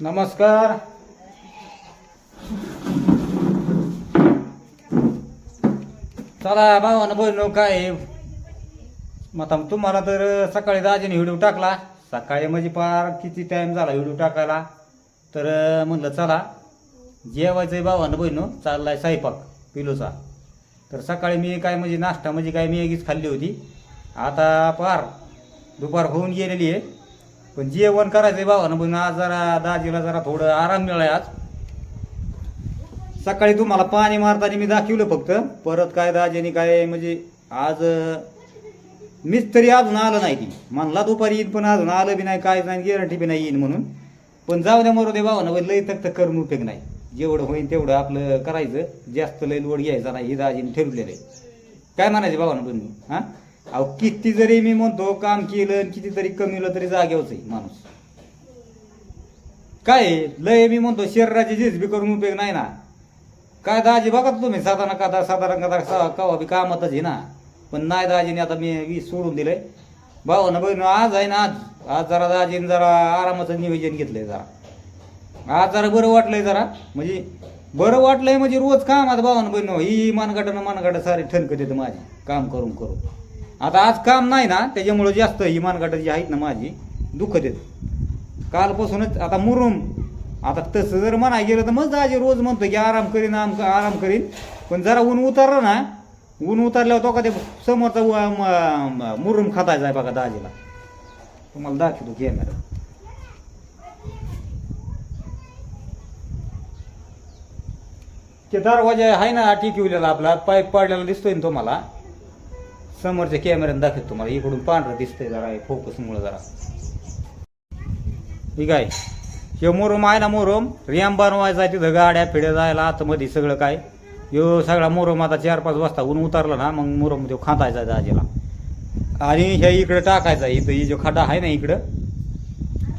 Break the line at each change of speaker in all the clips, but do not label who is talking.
नमस्कार. चला भावानं बोललो काय आहे? मग आता तुम्हाला तर सकाळी दाजीने व्हिडिओ टाकला. सकाळी म्हणजे पार किती टाईम झाला व्हिडिओ टाकायला? तर म्हणलं चला. जेवायचं भावानं बहिणू चाललाय साईपाक पिलोचा. तर सकाळी मी काय म्हणजे नाश्ता म्हणजे काय मी एकीच खाल्ली होती. आता पार दुपार होऊन गेलेली आहे. पण जेवण करायचंय भावानं पण आज जरा दाजीला जरा थोडं आराम मिळाय आज. सकाळी तुम्हाला पाणी मारताना मी दाखवलं फक्त. परत काय दाजीने काय म्हणजे आज मिस्त्री अजून आलं नाही ती. म्हणला दुपारी येईन पण अजून आलं बी नाही काय नाही गॅरंटी बी नाही येईन म्हणून. पण जाऊ द्या मरू दे भावानं बा, लई तक करून उपयोग नाही. जेवढं होईल तेवढं आपलं करायचं. जास्त लई लोड घ्यायचा नाही हे दाजीने ठरवलेलं आहे. काय म्हणायचं भावानं पण? हां? अहो किती जरी मी म्हणतो काम केलं आणि कितीतरी कमीलं तरी जागेवच आहे माणूस. काय लय मी म्हणतो शरीराची झिजबी करून उपयोग नाही ना. काय दाजी बघा तुम्ही साधारण कदा साधारण कदा कवा बी कामातच आहे ना. पण नाही दाजीने आता मी वीस सोडून दिलंय. भावानं बहिण आज आहे ना आज आज जरा दाजीने जरा आरामाचं नियोजन घेतलंय जरा. आज जरा बरं वाटलंय जरा. म्हणजे बरं वाटलंय म्हणजे रोज काम आता भावानं बहिण ही मानगाटानं मानगाटा सारी ठणक देतं माझी. काम करून करून. आता आज काम नाही ना त्याच्यामुळं जास्त ही मानगाटा जी आहेत ना माझी दुःख देत कालपासूनच आता मुरुम आता तसं जर म्हणायला गेलं तर मग दाजी रोज म्हणतो की आराम करीन आम आराम करीन. पण जरा ऊन उतरलं ना ऊन उतरल्यावर तो का ते समोरचा मुरुम खातायचा आहे बघा दाजीला. तुम्हाला दाखवतो कॅमेरा ते दरवाजा आहे ना टिकवलेला आपला पाईप पाडलेला दिसतोय ना तुम्हाला? समोरच्या कॅमेऱ्यानं दाखवतो तुम्हाला. इकडून पांढरं दिसतंय जरा फोकसमुळं जरा. ठीक आहे हे मोरम आहे ना मोरम? रियाम बनवायचा आहे तिथं गाड्या फिड्या जायला आतमध्ये सगळं काय? यो सगळा मोरम आता चार पाच वाजता ऊन उतरला ना मग मोरम तो खातायचा दाजीला. आणि ह्या इकडं टाकायचा इथं ही जो खड्डा आहे ना इकडं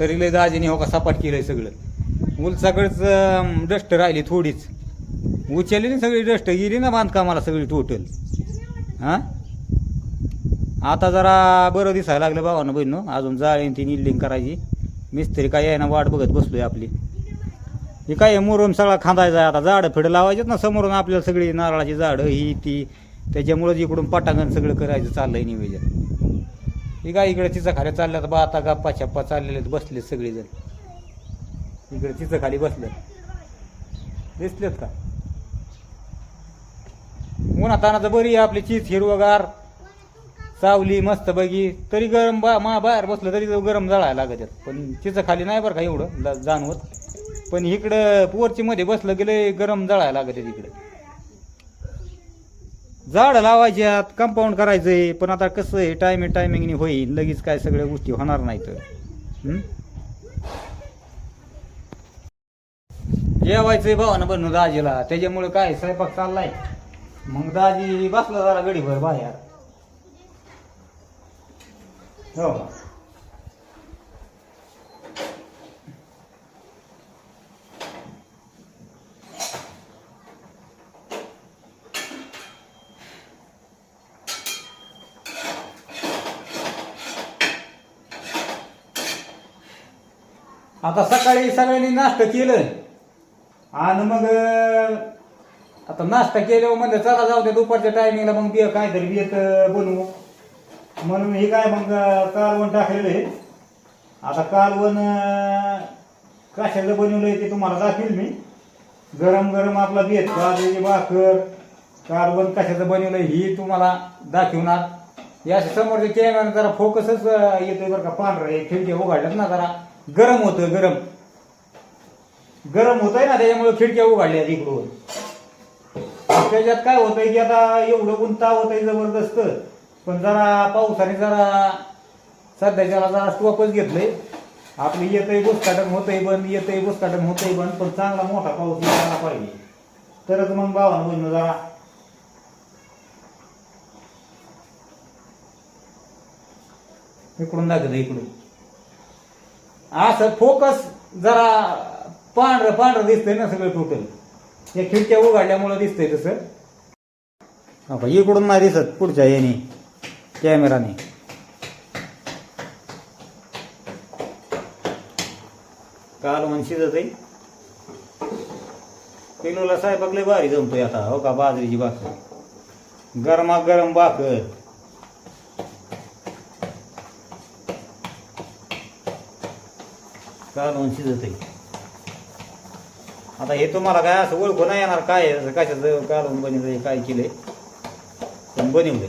तरी लय दाजीने हो का सपाट केलंय सगळं. उलसाकडच डस्ट राहिली थोडीच. उचलली ना सगळी डस्ट गेली ना बांधकामाला सगळी टोटल हां? आता जरा बरं दिसायला लागलं भावानं बहिण अजून जाळीन ती निल्डिंग करायची. मिस्त्री काय आहे ना वाट बघत बसलोय आपली. हे काय मुरून सगळा खांदायचा आहे आता. झाडं फिडं लावायचेत ना समोरून आपल्याला सगळी नारळाची झाडं ही ती. त्याच्यामुळंच इकडून पटांगण सगळं करायचं चाललंय निवेदन. हे काय इकडे तिचं खाली चालल्यात बा आता गप्पा छप्पा चाललेले बसले सगळेजण. इकडे तिचं खाली बसले दिसलेत का? उन्हातानाचं बरी आहे आपली चीज हिरवगार. सावली मस्त बगी तरी गरम बा मा बाहेर बसलं तरी गरम जळायला लागत पण तिचं खाली नाही बरं का एवढं जाणवत. पण इकडं पोरची मध्ये बसलं गेलं गरम जळायला लागत आहेत इकडे. झाड लावायचे आहेत कंपाऊंड करायचंय पण आता कसं आहे टायमिंग टायमिंगने होईल. लगेच काय सगळ्या गोष्टी होणार नाहीत. जेवायचंय भावानं बनू दाजीला. त्याच्यामुळे काय स्वयंपाक चाललाय. मग दाजी बसला जरा गडीभर बाहेर. हो. आता सकाळी सगळ्यांनी नाश्ता केलं. आणि मग आता नाश्ता केल्यावर म्हणलं चला जाऊ दे दुपारच्या टायमिंगला मग बिय काहीतरी बियत बनवू. म्हणून हे काय मग कालवण टाकलेलं आहे. आता कालवण अं, कशाचं बनवलंय ते तुम्हाला दाखवेल मी. गरम गरम आपला बेत बाजरीची भाकर कालवण कशाचं बनवलंय ही तुम्हाला दाखवणार. या समोरच्या कॅमेरा जरा फोकसच येतोय बरं का पांढरं हे खिडकी उघडल्यात ना जरा. गरम होतं गरम. गरम होत आहे ना त्याच्यामुळे खिडक्या उघडल्या इकडून. त्याच्यात काय होतंय की आता एवढं गुंता होतंय जबरदस्त. पण जरा पावसाने जरा सध्याच्याला जरा स्टॉपच घेतलंय. आपलं येतंय बुसकाटन होतंय बंद येतंय बुसकाटन होतंय बंद पण चांगला मोठा पाऊस यायला पाहिजे. तरच मग भावानं बोलणं जरा इकडून दाखवत इकडून. असं फोकस जरा पांढरं पांढरं दिसतंय ना सगळं टोटल या खिडक्या उघडल्यामुळं दिसतंय तसं. इकडून नाही दिसत पुढच्या याने कॅमेराने कालवण शिजत आहे पेलोला साहेबाक लय भारी जमतोय आता हो का बाजरीची भाकर. गरमा गरम भाकर कालवण शिजत आहे आता हे तुम्हाला काय असं ओळखू नाही येणार काय असं कशाचं कालवण बनवलंय काय केलंय. पण बनवलंय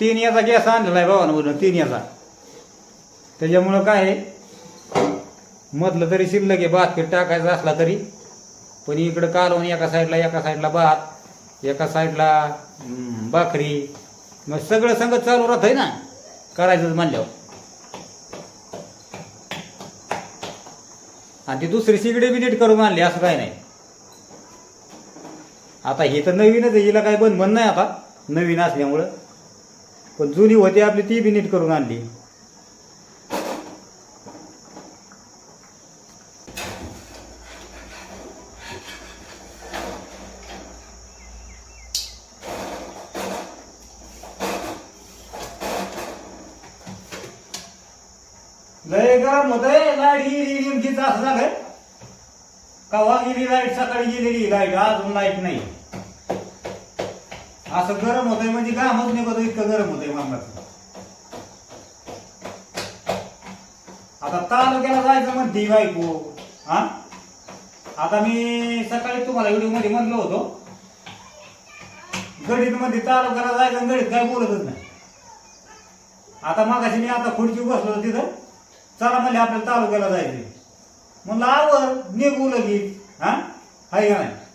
तीन याचा गॅस आणलेला आहे भावानं तीन याचा. त्याच्यामुळं काय आहे? मधलं तरी शिल्लक आहे भात पीठ टाकायचा असला तरी. पण इकडं कालवून एका साईडला एका साईडला भात एका साईडला भाकरी. मग सगळं संगत चालू राहत आहे ना करायचंच म्हणल्यावर. आणि ती दुसरी सिगडी बी नीट करून आणली असं काय नाही. आता हे तर नवीनच हिला काही बंद नाही आता नवीन असल्यामुळं. पण जुनी होती आपली ती बी नीट करून आणली. लय गरम होतंय लाइट गेली नेमकीच असं झालंय. वा गेली लाइट? सकाळी गेलेली लाइट अजून लाइट नाही. असं गरम होतंय म्हणजे घामच निघतो इतकं गरम होतंय मारणाचं आता तालुक्याला जायचं म्हणते बायको. हा? आता मी सकाळी तुम्हाला व्हिडिओमध्ये म्हणलो होतो. गडीत मध्ये तालुक्याला जायचं आणि गडीत काय बोलतच नाही. आता मागाशी मी आता खुर्ची बसलो तिथं. चला म्हणजे आपल्याला तालुक्याला जायचंय. म्हणलं आवर निघू लगेच. हा? हाय का नाही?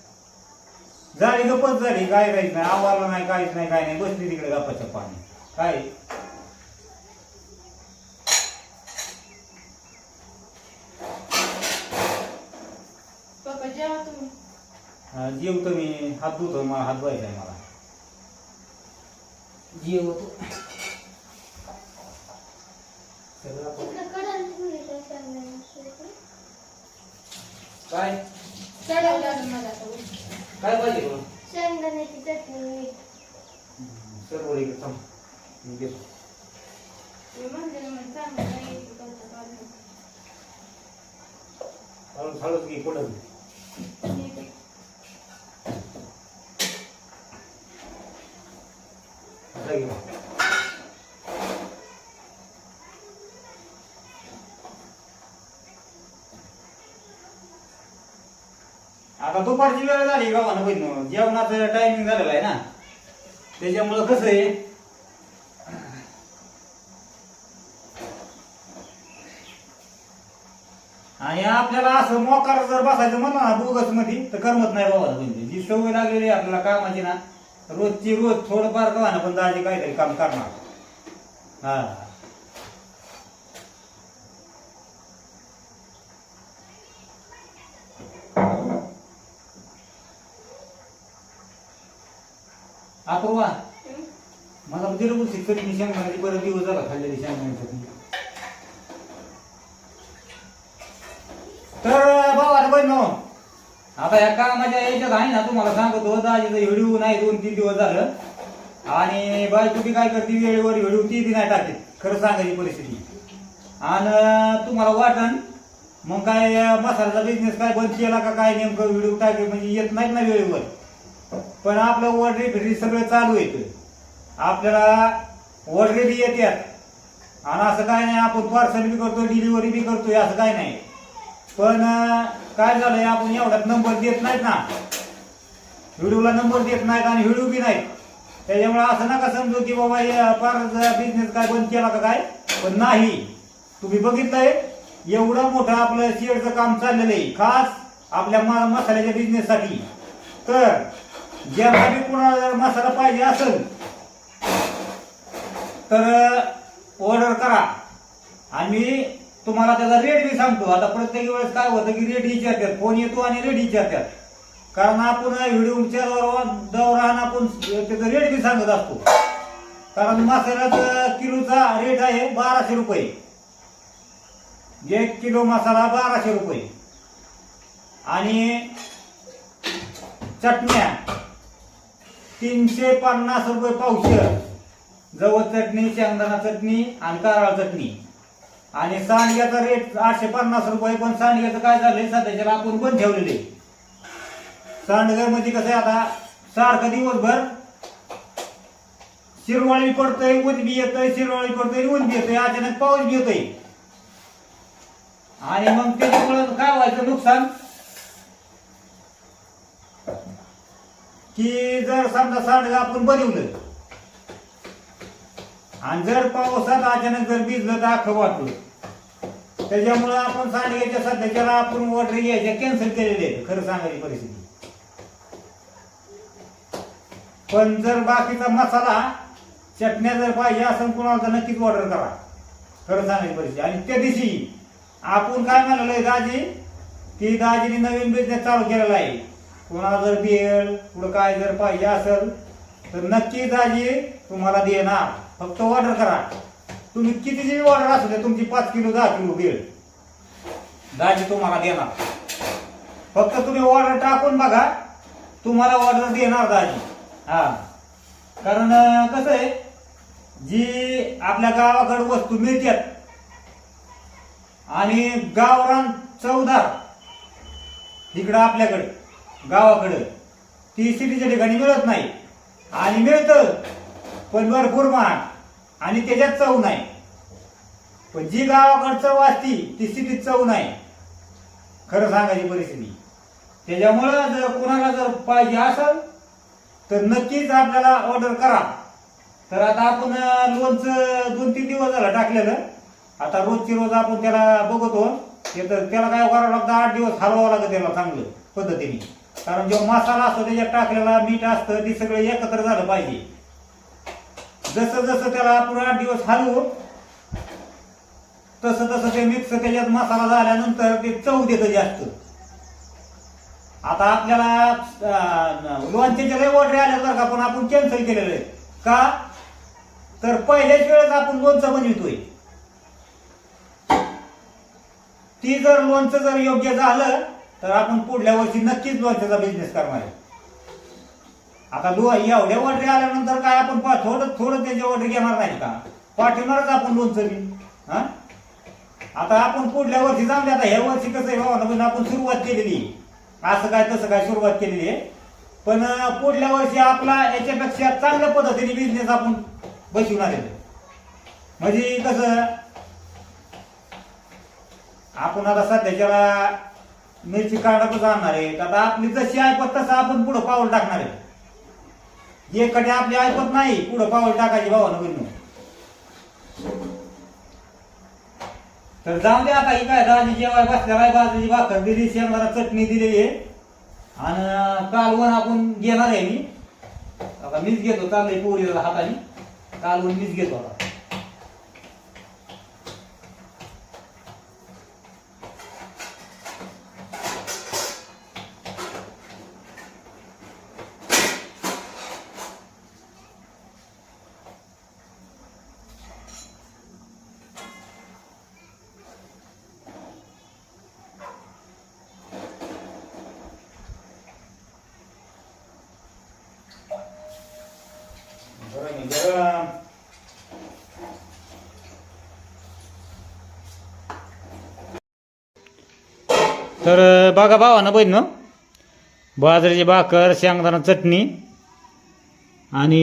झाली गपच झाली. काय काहीच नाही. आवरलं नाही काहीच नाही काय नाही. बसली तिकडे गप्पाच्या पाणी. काय?
पप्पा जेवा तुम्ही.
अं, जेवतो मी. हात धुतो मला हात धुवायचा आहे मला. जेवतो. सगळं आपण- काय?
चढवलं मला आता.
काय पाहिजे तुला
शेंगदाण्याची चटणी
सर्व इकडे थांब मी देतो
मी म्हणले ना मला चांगलं नाही येत तुमचं काढून.
हळूच हळूच घे पुढं
ठीक आहे.
आता घे. दुपारची वेळ झाली गावानं बहिण जेवणाचं टायमिंग झालेला आहे ना. त्याच्यामुळं कसं आहे? आणि आपल्याला असं मोकार जर बसायचं म्हणलं ना दोघच मध्ये तर करमत नाही बाबा. म्हणजे जी सवय लागलेली आहे आपल्याला कामाची ना रोजची रोज थोडंफार का ना पण दाजी काहीतरी काम करणार. हा. अपूर्वा मला दिलं शिकरी शेंगदाण्याची बरं दिवस झाला खाल्ले निशाण म्हणण्यासाठी तर भावा बहिण आता या कामाच्या याच्यात आहे ना तुम्हाला सांगतो दाजीचं व्हिडिओ नाही दोन तीन दिवस झालं. आणि बायको तुम्ही काय करते वेळेवर व्हिडिओ ती बी नाही टाकते. खरं सांगायची परिस्थिती. आणि तुम्हाला वाटण मग काय मसाल्याचा बिझनेस काय बंद केला का काय नेमकं व्हिडिओ टाके म्हणजे येत नाहीत ना वेळेवर? पण आपलं वडरी फिडरी सगळं चालू येतं आपल्याला वडरी बी येतात आणि असं काय नाही आपण पार्सल बी करतो डिलिव्हरी बी करतोय असं काय नाही. पण काय झालंय आपण एवढ्यात नंबर देत नाहीत ना. व्हिडिओला नंबर देत नाहीत आणि व्हिडिओ बी नाहीत. त्याच्यामुळे असं नका समजू की बाबा हे फार बिझनेस काय बंद केला का काय? पण नाही. तुम्ही बघितलंय एवढं मोठं आपलं शेडचं काम चाललेलं आहे. खास आपल्या मसाल्याच्या बिझनेससाठी तर ज्यांना बी कुणाला जर मसाला पाहिजे असेल तर ऑर्डर करा. आणि तुम्हाला त्याचा रेट बी सांगतो. आता प्रत्येक वेळेस काय होतं की रेट विचारतात. फोन येतो आणि रेट विचारतात. कारण आपण व्हिडिओच्या दौरान आपण त्याचा रेट बी सांगत असतो. कारण मसाल्याचा किलोचा रेट आहे बाराशे रुपये. एक किलो मसाला बाराशे रुपये. आणि चटण्या. तीनशे पन्नास रुपये पावशर. जवळ चटणी शेंगदाणा चटणी आणि कारळा चटणी. आणि सांडग्याचा रेट आठशे पन्नास रुपये पण सांडग्याचं काय झालंय सध्याच्याला आपण बंद ठेवलेले. सांडगर म्हणजे कसं आहे आता सारखं दिवसभर शिरवाळी पडतंय ऊन बी येतंय शिरवाळी पडतंय ऊन बी येतंय अचानक पाऊस बी येतोय. आणि मग त्याच्यामुळं काय व्हायचं नुकसान? की जर समजा सांडगं आपण बनवलं आणि जर पावसात अचानक जर भिजलं तर अख्खं वाटलं त्याच्यामुळं आपण सांडग्याच्या सध्याच्याला आपण ऑर्डर घ्यायच्या कॅन्सल केलेले आहेत खरं सांगायची परिस्थिती. पण जर बाकीचा मसाला चटण्या जर पाहिजे असं कुणाला तर नक्कीच ऑर्डर करा. खरं सांगायची परिस्थिती. आणि त्या दिवशी आपण काय म्हणालोय दाजी की दाजीने नवीन बिझनेस चालू केलेला आहे. कोणाला जर बेल पुढं काय जर पाहिजे असेल तर नक्की दाजी तुम्हाला देणार. फक्त ऑर्डर करा. तुम्ही किती जी ऑर्डर असू द्या तुमची पाच किलो दहा किलो बेल दाजी तुम्हाला देणार. फक्त तुम्ही ऑर्डर टाकून बघा तुम्हाला ऑर्डर देणार दाजी हा. कारण कसं आहे जी आपल्या गावाकडे वस्तू मिळतात आणि गावरान चौदा इकडं आपल्याकडे गावाकडं. ती सिटीच्या ठिकाणी मिळत नाही. आणि मिळतं पण भरपूर महाग. आणि त्याच्यात चव नाही. पण जी गावाकडं चव असती ती सिटीत चव नाही. खरं सांगायची परिस्थिती. त्याच्यामुळं जर कोणाला जर पाहिजे असेल तर नक्कीच आपल्याला ऑर्डर करा. तर आता आपण लोनचं लोणचं दोन तीन दिवस झालं टाकलेलं. आता रोजची रोज आपण त्याला बघतो. ते तर त्याला काय करावं लागतं? आठ दिवस हलवावं लागतं त्याला चांगलं पद्धतीने. कारण जेव्हा मसाला असतो त्याच्यात टाकलेला मीठ असतं ते सगळं एकत्र झालं पाहिजे. जसं जसं त्याला आपण आठ दिवस हलवू तसं तसं ते मिक्स त्याच्यात मसाला झाल्यानंतर ते चव देतं जास्त. आता आपल्याला अं, लोणच्याचे लय ऑर्डर आल्या का पण आपण कॅन्सल केलेलं आहे. का? तर पहिल्याच वेळेस आपण लोणचं बनवितोय. ती जर लोणचं जर योग्य झालं तर आपण पुढल्या वर्षी नक्कीच त्याचा बिझनेस करणार आहे. आता लो एवढ्या ऑर्डर आल्यानंतर काय आपण पा- थोडं थोडं त्याची ऑर्डर घेणार नाही का? पाठवणारच आपण लोणचं बी. हा? आता आपण पुढल्या वर्षी जाऊन आता ह्या वर्षी कसं आहे बाबा आपण सुरुवात केलेली असं काय तसं काय सुरुवात केलेली आहे. पण पुढल्या वर्षी आपला याच्यापेक्षा चांगल्या पद्धतीने बिझनेस आपण बसवणार आहे. म्हणजे कसं आपण आता सध्याच्याला मिरची काढतच आणणार आहे आता आपली जशी ऐपत तसं आपण पुढं पाऊल टाकणार आहे. एकडे आपली ऐपत नाही पुढं पाऊल टाकायची भावानं बहिण तर जाऊ दे आता ही काय दाजी जेवाय बसल्या बाजूची भाकर दिली शेंगदाणा चटणी दिलेली आहे आणि कालवण आपण घेणार आहे मी. आता मीच घेतो चाललंय पोरीला हाताने. कालवण मीच घेतो आता. गरम तर बघा भावानं बहीण बाजरीची भाकर शेंगदाणा चटणी आणि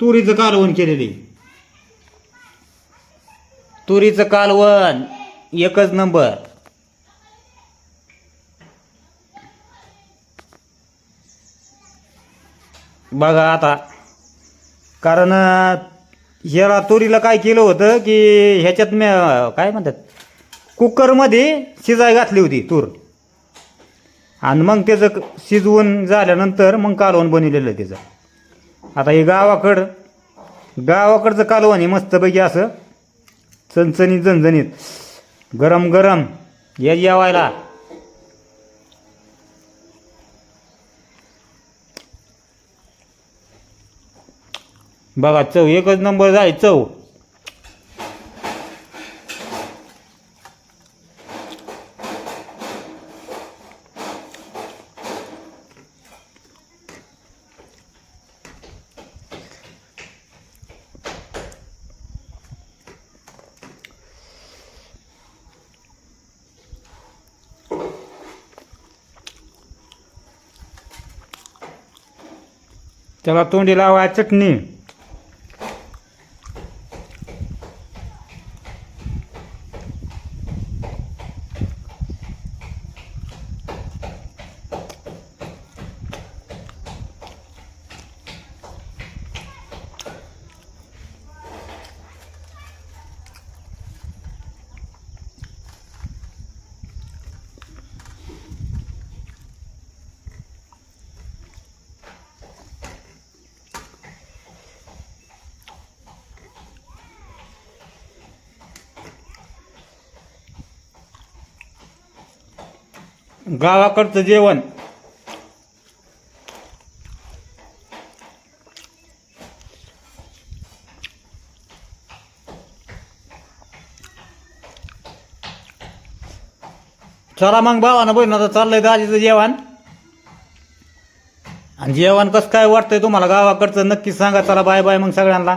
तुरीचं कालवण केलेली. तुरीचं कालवण एकच नंबर. बघा आता. कारण ह्याला तुरीला काय केलं होतं की ह्याच्यात मी काय म्हणतात कुकरमध्ये शिजाय घातली होती तूर. आणि मग त्याचं क- शिजवून झाल्यानंतर मग कालवण बनवलेलं त्याचं. आता हे गावाकडं गावाकडचं कालवण आहे मस्तपैकी असं चणचणीत झणझणीत गरम गरम या जेवायला बघा चव एकच नंबर जाय चव. त्याला तोंडी लावा चटणी. गावाकडचं जेवण. चला मग भावानं बहिण आता चाललंय दाजीचं जेवण. आणि जेवण कसं काय वाटतंय तुम्हाला? गावाकडचं नक्की सांगा. चला बाय बाय मग सगळ्यांना.